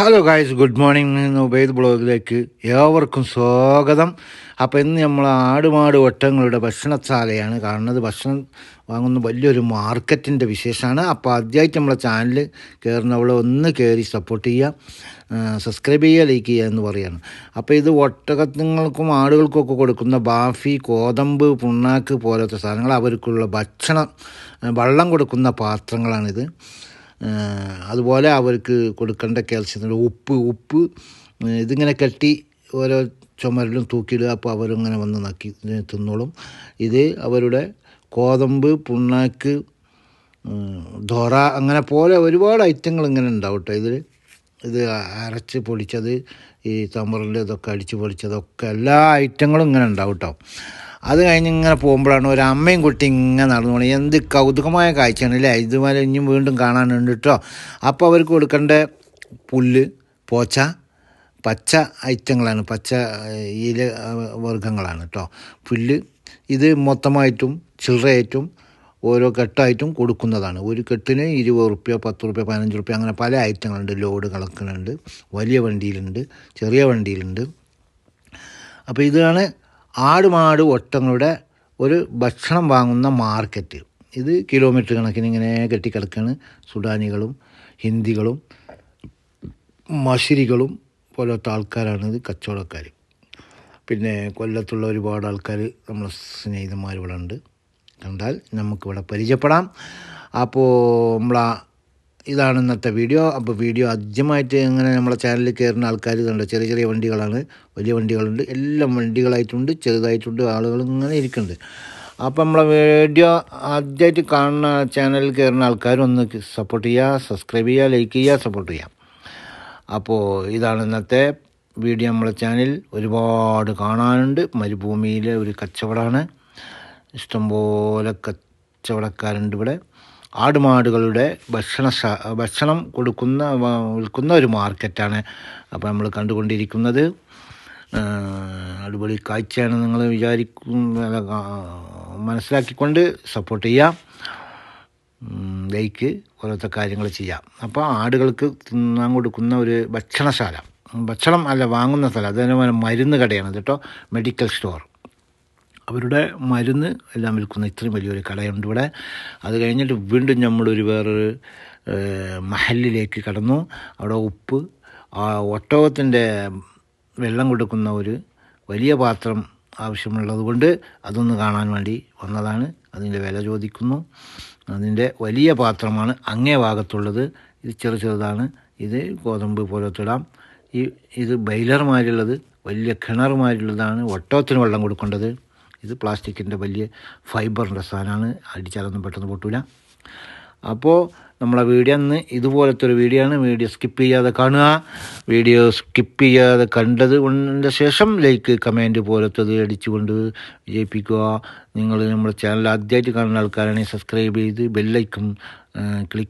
Hello guys good morning Ubaid ബ്ലോഗിലേക്ക് ഏവർക്കും സ്വാഗതം. അപ്പോൾ ഇന്ന് നമ്മൾ ആടുമാട് ഒട്ടങ്ങളുടെ ഭക്ഷണശാലയാണ് കാണുന്നത്. ഭക്ഷണം വാങ്ങുന്ന വലിയൊരു മാർക്കറ്റിന്റെ വിശേഷമാണ്. അപ്പോൾ ആദ്യമായിട്ട് നമ്മളെ ചാനൽ കയറുന്നവളെ ഒന്ന് കയറി സപ്പോർട്ട് ചെയ്യുക. സബ്സ്ക്രൈബ് ചെയ്യുക ലൈക്ക് ചെയ്യുക എന്ന് പറയുകയാണ് അപ്പോൾ ഇത് ഒട്ടകങ്ങൾക്കും ആടുകൾക്കൊക്കെ കൊടുക്കുന്ന ബാഫി കോതമ്പ് പുണ്ണാക്ക് പോലത്തെ സാധനങ്ങൾ അവർക്കുള്ള ഭക്ഷണം വെള്ളം കൊടുക്കുന്ന പാത്രങ്ങളാണിത്. അതുപോലെ അവർക്ക് കൊടുക്കേണ്ട കാൽസ്യം ഉപ്പ് ഉപ്പ് ഇതിങ്ങനെ കെട്ടി ഓരോ ചുമരിലും തൂക്കിയിടുക അപ്പോൾ അവരിങ്ങനെ വന്ന് നക്കി തിന്നോളും. ഇത് അവരുടെ കോതമ്പ് പുണ്ണാക്ക് ദോറ അങ്ങനെ പോലെ ഒരുപാട് ഐറ്റങ്ങൾ ഇങ്ങനെ ഉണ്ടാവും കേട്ടോ ഇതിൽ ഇത് അരച്ച് പൊളിച്ചത് ഈ തമറിൽ ഇതൊക്കെ അടിച്ച് പൊളിച്ചതൊക്കെ എല്ലാ ഐറ്റങ്ങളും ഇങ്ങനെ ഉണ്ടാവും കേട്ടോ. അത് കഴിഞ്ഞ് ഇങ്ങനെ പോകുമ്പോഴാണ് ഒരു അമ്മയും കുട്ടി ഇങ്ങനെ നടന്നു പോകണം എന്ത് കൗതുകമായ കാഴ്ചയാണ് അല്ലേ? ഇതുപോലെ ഇനിയും വീണ്ടും കാണാനുണ്ട് കേട്ടോ അപ്പോൾ അവർക്ക് കൊടുക്കേണ്ട പുല്ല് പോച്ച പച്ച ഐറ്റങ്ങളാണ്. പച്ച ഇല വർഗങ്ങളാണ് കേട്ടോ പുല്ല് ഇത് മൊത്തമായിട്ടും ചില്ലറയായിട്ടും ഓരോ കെട്ടായിട്ടും കൊടുക്കുന്നതാണ്. ഒരു കെട്ടിന് ഇരുപത് റുപ്യ പത്ത് റുപ്യ പതിനഞ്ച് റുപ്യ അങ്ങനെ പല ഐറ്റങ്ങളുണ്ട്. ലോഡ് കളക്കുന്നുണ്ട് വലിയ വണ്ടിയിലുണ്ട് ചെറിയ വണ്ടിയിലുണ്ട്. അപ്പോൾ ഇതാണ് ആടുമാട് ഒട്ടങ്ങളുടെ ഒരു ഭക്ഷണം വാങ്ങുന്ന മാർക്കറ്റ്. ഇത് കിലോമീറ്റർ കണക്കിന് ഇങ്ങനെ കെട്ടിക്കിടക്കാണ്. സുഡാനികളും ഹിന്ദികളും മഷിരികളും പോലത്തെ ആൾക്കാരാണ് ഇത് കച്ചവടക്കാർ. പിന്നെ കൊല്ലത്തുള്ള ഒരുപാട് ആൾക്കാർ നമ്മളെ സ്നേഹിതന്മാർ ഇവിടെ ഉണ്ട് കണ്ടാൽ നമുക്കിവിടെ പരിചയപ്പെടാം. അപ്പോൾ നമ്മളാ ഇതാണ് ഇന്നത്തെ വീഡിയോ. അപ്പോൾ വീഡിയോ ആദ്യമായിട്ട് ഇങ്ങനെ നമ്മളെ ചാനലിൽ കയറുന്ന ആൾക്കാർ ഇതുണ്ട്. ചെറിയ ചെറിയ വണ്ടികളാണ്. വലിയ വണ്ടികളുണ്ട്. എല്ലാം വണ്ടികളായിട്ടുണ്ട്. ചെറുതായിട്ടുണ്ട്. ആളുകൾ ഇങ്ങനെ ഇരിക്കുന്നുണ്ട്. അപ്പോൾ നമ്മളെ വീഡിയോ ആദ്യമായിട്ട് കാണുന്ന ചാനലിൽ കയറുന്ന ആൾക്കാർ ഒന്ന് സപ്പോർട്ട് ചെയ്യുക സബ്സ്ക്രൈബ് ചെയ്യുക ലൈക്ക് ചെയ്യുക സപ്പോർട്ട് ചെയ്യാം. അപ്പോൾ ഇതാണ് ഇന്നത്തെ വീഡിയോ നമ്മളെ ചാനൽ ഒരുപാട് കാണാനുണ്ട്. മരുഭൂമിയിലെ ഒരു കച്ചവടമാണ് ഇഷ്ടംപോലെ കച്ചവടക്കാരുണ്ട് ഇവിടെ. ആടുമാടുകളുടെ ഭക്ഷണ ഭക്ഷണം കൊടുക്കുന്ന വിൽക്കുന്ന ഒരു മാർക്കറ്റാണ് അപ്പോൾ നമ്മൾ കണ്ടുകൊണ്ടിരിക്കുന്നത്. അടിപൊളി കാഴ്ചയാണ് നിങ്ങൾ വിചാരിക്കും മനസ്സിലാക്കിക്കൊണ്ട് സപ്പോർട്ട് ചെയ്യാം. ലൈക്ക് ഓരോരുത്തർ കാര്യങ്ങൾ ചെയ്യാം. അപ്പോൾ ആടുകൾക്ക് തിന്നാൻ കൊടുക്കുന്ന ഒരു ഭക്ഷണശാല ഭക്ഷണം അല്ല വാങ്ങുന്ന സ്ഥലം അതേപോലെ മരുന്ന് കടയാണ് കേട്ടോ മെഡിക്കൽ സ്റ്റോർ അവരുടെ മരുന്ന് എല്ലാം വിൽക്കുന്ന ഇത്രയും വലിയൊരു കടയുണ്ട് ഇവിടെ. അത് കഴിഞ്ഞിട്ട് വീണ്ടും നമ്മളൊരു വേറൊരു മഹലിലേക്ക് കടന്നു. അവിടെ ഉപ്പ് ആ ഒട്ടകത്തിന്റെ വെള്ളം കൊടുക്കുന്ന ഒരു വലിയ പാത്രം ആവശ്യമുള്ളതുകൊണ്ട് അതൊന്ന് കാണാൻ വേണ്ടി വന്നതാണ്. അതിന്റെ വില ചോദിക്കുന്നു. അതിന്റെ വലിയ പാത്രമാണ് അങ്ങേ ഭാഗത്തുള്ളത്. ഇത് ചെറു ചെറുതാണ്. ഇത് ഗോതമ്പ് പോലത്തിടാം ഈ ഇത് ബൈലർമാരുള്ളത് വലിയ കിണർമാരുള്ളതാണ് ഒട്ടകത്തിന് വെള്ളം കൊടുക്കേണ്ടത്. ഇത് പ്ലാസ്റ്റിക്കിന്റെ വലിയ ഫൈബറിന്റെ സാധനമാണ്. അടിച്ചാലൊന്നും പെട്ടെന്ന് പൊട്ടൂല. അപ്പോൾ നമ്മളെ വീഡിയോ അന്ന് ഇതുപോലത്തെ ഒരു വീഡിയോ ആണ്. വീഡിയോ സ്കിപ്പ് ചെയ്യാതെ കാണുക. വീഡിയോ സ്കിപ്പ് ചെയ്യാതെ കണ്ടത് കൊണ്ടതിന്റെ ശേഷം ലൈക്ക് കമന്റ് പോലത്തത് അടിച്ചുകൊണ്ട് വിജയിപ്പിക്കുക. നിങ്ങൾ നമ്മുടെ ചാനൽ ആദ്യമായിട്ട് കാണുന്ന ആൾക്കാരാണെങ്കിൽ സബ്സ്ക്രൈബ് ചെയ്ത് ബെല്ലൈക്കും ക്ലിക്ക്